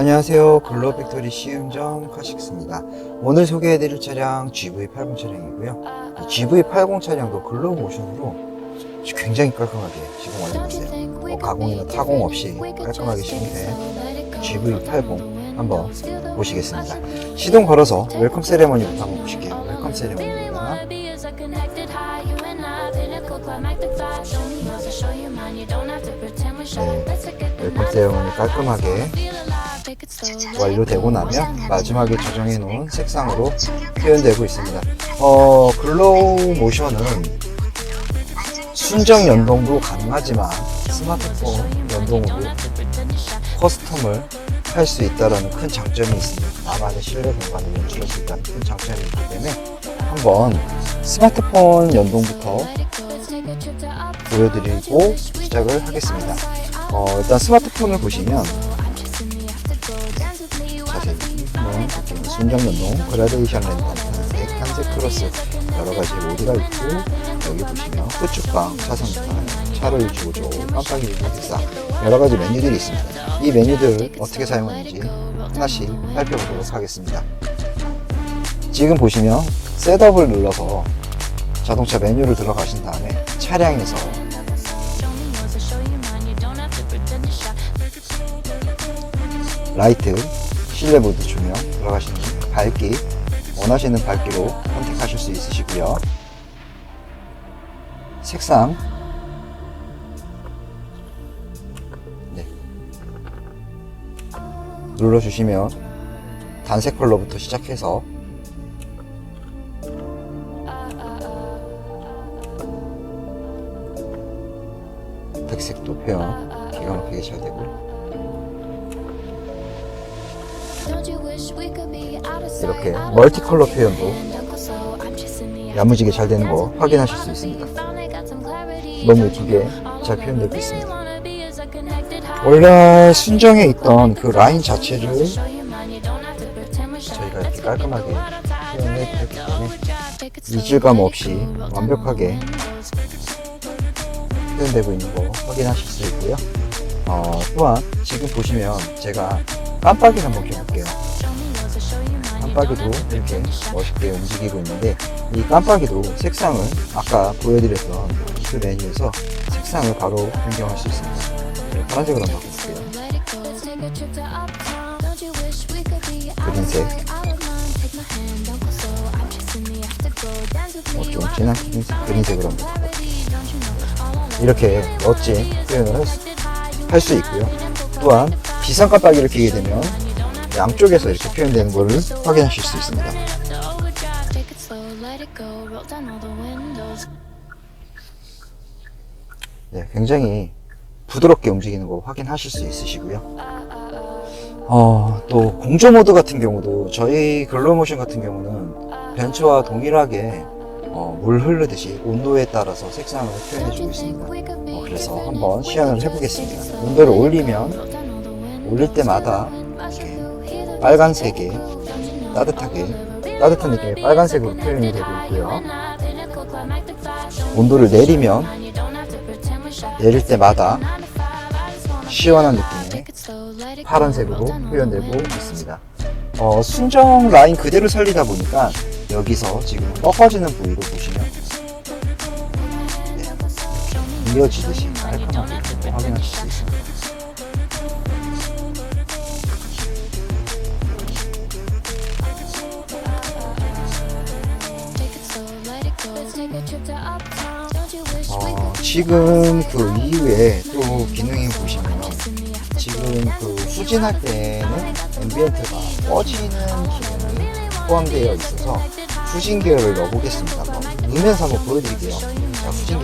안녕하세요. 글로빅토리 시음점 카식스입니다. 오늘 소개해드릴 차량 GV80 차량이고요. 이 GV80 차량도 글로 모션으로 굉장히 깔끔하게 시공 완료됐어요. 뭐 가공이나 타공 없이 깔끔하게 시공된 GV80 한번 보시겠습니다. 시동 걸어서 웰컴 세레머니부터 한번 보실게요. 웰컴 세레머니입니다. 네, 웰컴 세레머니 깔끔하게 완료되고 나면 마지막에 조정해 놓은 색상으로 표현되고 있습니다. 어, 글로우 모션은 순정 연동도 가능하지만 스마트폰 연동으로 커스텀을 할 수 있다는 큰 장점이 있습니다. 나만의 실내 공간을 연출할 수 있다는 큰 장점이 있기 때문에 한번 스마트폰 연동부터 보여드리고 시작을 하겠습니다. 어, 일단 스마트폰을 보시면 순정 연동, 그라데이션 단색, 한색 크로스 여러 가지 모드가 있고 여기 보시면 후축방, 차선판, 차를 주조, 깜빡이 기사 여러 가지 메뉴들이 있습니다. 이 메뉴들 어떻게 사용하는지 하나씩 살펴보도록 하겠습니다. 지금 보시면 셋업을 눌러서 자동차 메뉴를 들어가신 다음에 차량에서 라이트, 실내 모드 조명 들어가시는 밝기 원하시는 밝기로 선택하실 수 있으시고요. 색상 네. 눌러주시면 단색 컬러부터 시작해서 백색도 표현 기가 막히게 잘 되고 이렇게 멀티 컬러 표현도 야무지게 잘 되는 거 확인하실 수 있습니다. 너무 예쁘게 잘 표현되고 있습니다. 원래 순정에 있던 그 라인 자체를 저희가 이렇게 깔끔하게 표현해 드렸기 때문에 이질감 없이 완벽하게 표현되고 있는 거 확인하실 수 있고요. 어, 또한 지금 보시면 제가 깜빡이 한번 켜볼게요. 깜빡이도 이렇게 멋있게 움직이고 있는데 이 깜빡이도 색상을 아까 보여드렸던 그 메뉴에서 색상을 바로 변경할 수 있습니다. 네, 파란색으로 한번 바꿔볼게요. 그린색. 어, 좀 진한 그린색, 그린색으로 한번 바꿔볼게요. 이렇게 멋진 표현을 할 수 있고요. 또한 비상 깜빡이를 켜게 되면 양쪽에서 이렇게 표현되는 것을 확인하실 수 있습니다. 네, 굉장히 부드럽게 움직이는 거 확인하실 수 있으시고요. 어, 또 공조 모드 같은 경우도 저희 글로모션 같은 경우는 벤츠와 동일하게 어, 물 흐르듯이 온도에 따라서 색상을 표현해주고 있습니다. 어, 그래서 한번 시연을 해보겠습니다. 온도를 올리면 올릴 때마다 빨간색에 따뜻하게 따뜻한 느낌의 빨간색으로 표현이 되고 있고요. 온도를 내리면 내릴 때마다 시원한 느낌의 파란색으로 표현되고 있습니다. 어, 순정 라인 그대로 살리다 보니까 여기서 지금 꺾어지는 부위로 보시면 네, 이어지듯이 깔끔하게 확인하실 수 있습니다. 지금 그 이후에 또 기능이 보시면 지금 그 후진할 때는 앰비언트가 꺼지는 기능이 포함되어 있어서 후진 계열을 넣어보겠습니다. 누면서 한번 보여드릴게요. 자, 후진.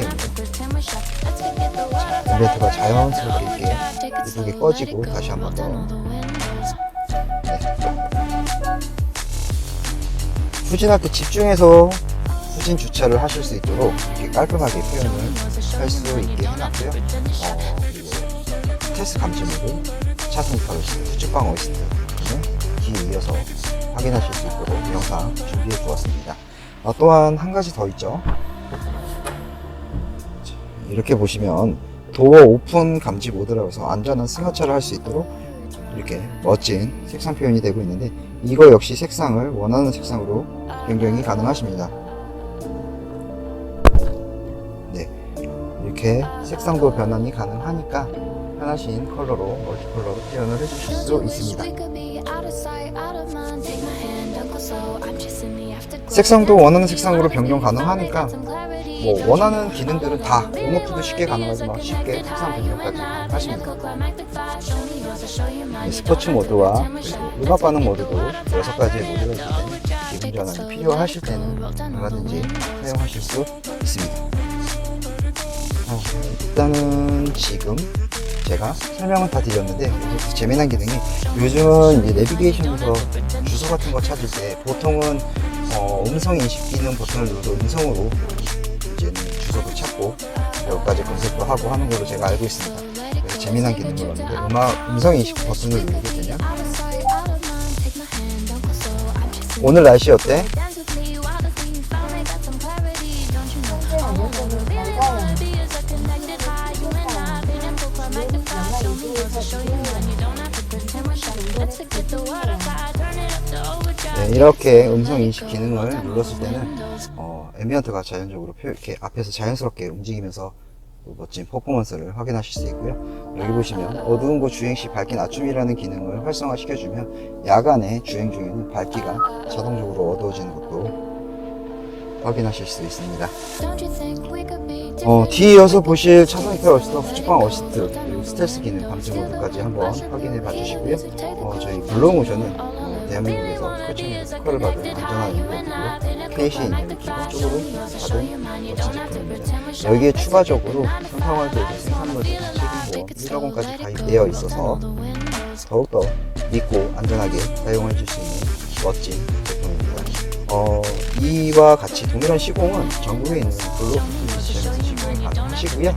자, 앰비언트가 자연스럽게 이렇게 이쁘게 꺼지고 다시 한번 더. 네. 후진할 때 집중해서 후진 주차를 하실 수 있도록 이렇게 깔끔하게 표현을 할 수 있게 해놨고요. 어, 그리고 스트레스 감지 모드, 차선 파르시, 후측방 어시스트는 뒤에 이어서 확인하실 수 있도록 영상 준비해 주었습니다. 어, 또한 한 가지 더 있죠. 자, 이렇게 보시면 도어 오픈 감지 모드라고 해서 안전한 승하차를 할 수 있도록 이렇게 멋진 색상 표현이 되고 있는데 이거 역시 색상을 원하는 색상으로 변경이 가능하십니다. 이렇게 색상도 변환이 가능하니까 편하신 컬러로 멀티 컬러로 표현을 해주실 수 있습니다. 색상도 원하는 색상으로 변경 가능하니까 뭐 원하는 기능들은 다 온오프도 쉽게 가능하지만 쉽게 색상 변경까지 가능하십니다. 네, 스포츠 모드와 음악 반응 모드도 여섯 가지의 모드가 있기 때문에 기분 전환이 필요하실 때는 얼마든지 사용하실 수 있습니다. 어, 일단은 지금 제가 설명은 다 드렸는데 여기서 재미난 기능이 요즘은 이제 내비게이션에서 주소 같은 거 찾을 때 보통은 어, 음성 인식 기능 버튼을 눌러서 음성으로 이제는 주소도 찾고 여러 가지 검색도 하고 하는 걸로 제가 알고 있습니다. 그래서 재미난 기능을 넣었는데 음악 음성 인식 버튼을 누르게 되면 오늘 날씨 어때? 네, 이렇게 음성 인식 기능을 눌렀을 때는 어, 앰비언트가 자연적으로 표- 이렇게 앞에서 자연스럽게 움직이면서 또 멋진 퍼포먼스를 확인하실 수 있고요. 여기 보시면 어두운 곳 주행 시 밝기 낮춤이라는 기능을 활성화 시켜주면 야간에 주행 중에는 밝기가 자동적으로 어두워지는 것도 확인하실 수 있습니다. 어, 뒤이어서 보실 차선 히터 어시스트, 후측방 어시스트, 스텔스 기능 감지 모드까지 한번 확인해 봐 주시고요. 어, 저희 블로우 모션은 어, 대한민국에서 최초의 특허를 받은 안전한 인력이고요. KC 인력이 기본적으로 받은 제품입니다. 여기에 추가적으로 삼성월드 생산물 책임보험 1학원까지 가입되어 있어서 더욱더 믿고 안전하게 사용해 줄 수 있는 멋진 제품입니다. 어, 이와 같이 동일한 시공은 전국에 있는 블로 가능하시고요.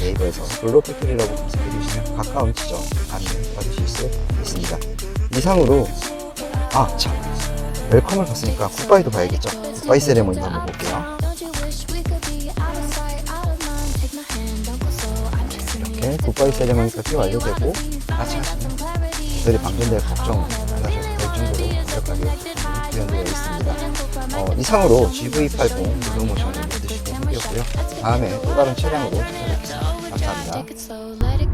네이버에서 블로 팩토리라고 검색해 주시면 가까운 지점 안내 받으실 수 있습니다. 이상으로 아 참 웰컴을 봤으니까 굿바이도 봐야겠죠. 굿바이 세레모니도 한번 볼게요. 이렇게 굿바이 세레모니까지 완료되고 같이 하시면 저들이 방전될 걱정 안 하셔도 될 정도로 완벽하게 구현되어 있습니다. 어, 이상으로 GV80 블루모션을 만드 시고 후기였고요. 다음에 또 다른 차량으로 찾아뵙겠습니다. 감사합니다.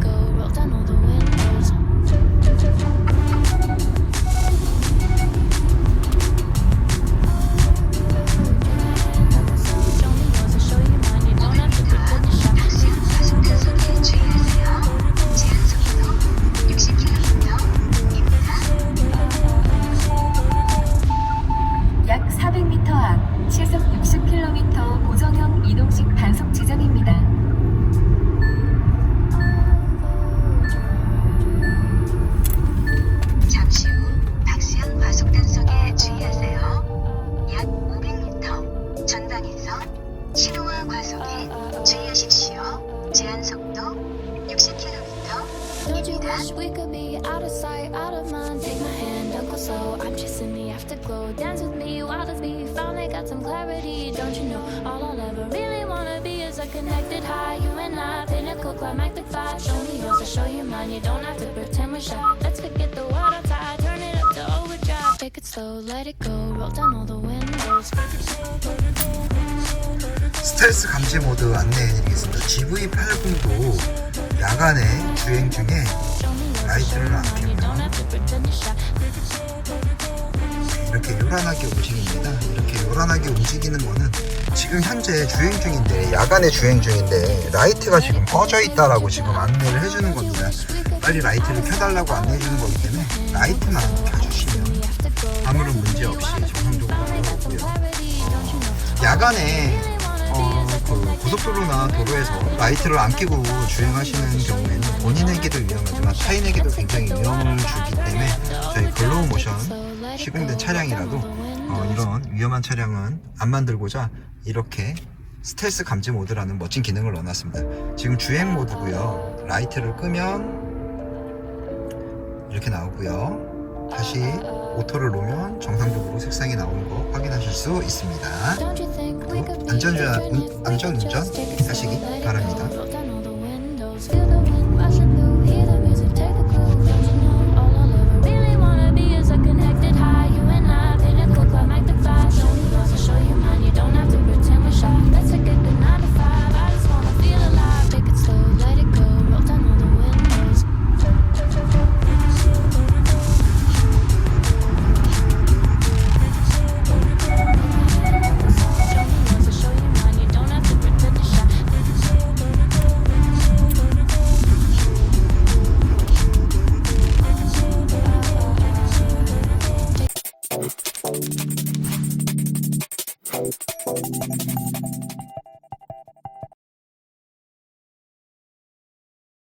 Wish we could be out of sight, out of mind? Take my hand, Uncle So. Oh, I'm chasing the afterglow. Dance with me, wild as me. Finally got some clarity. Don't you know? All I'll ever really wanna be is a connected high. You and I, pinnacle, climactic vibe. Show me yours, I'll show you mine. You don't have to pretend we're shy. Let's forget the water outside. Turn it up to overdrive. Take it slow, let it go. Roll down all the windows. 스텔스 감지 모드 안내해드리겠습니다. GV80도 야간에 주행 중에 라이트를 안 켜면. 이렇게 요란하게 움직입니다. 이렇게 요란하게 움직이는 거는 지금 현재 주행 중인데 야간에 주행 중인데 라이트가 지금 꺼져 있다라고 지금 안내를 해주는 겁니다. 빨리 라이트를 켜달라고 안내해주는 거기 때문에 라이트만 켜주시면 아무런 문제 없이 정상적으로 돌아오고요. 어, 야간에 어, 그 고속도로나 도로에서 라이트를 안 켜고 주행하시는 경우에는 본인에게도 위험하지만 타인에게도 굉장히 위험을 주기 때문에 저희 글로우 모션 시공된 차량이라도 어, 이런 위험한 차량은 안 만들고자 이렇게 스텔스 감지 모드라는 멋진 기능을 넣어놨습니다. 지금 주행 모드고요. 라이트를 끄면 이렇게 나오고요. 다시 오토를 놓으면 정상적으로 색상이 나오는 거 확인하실 수 있습니다. 안전운전, slow, 하시기 바랍니다.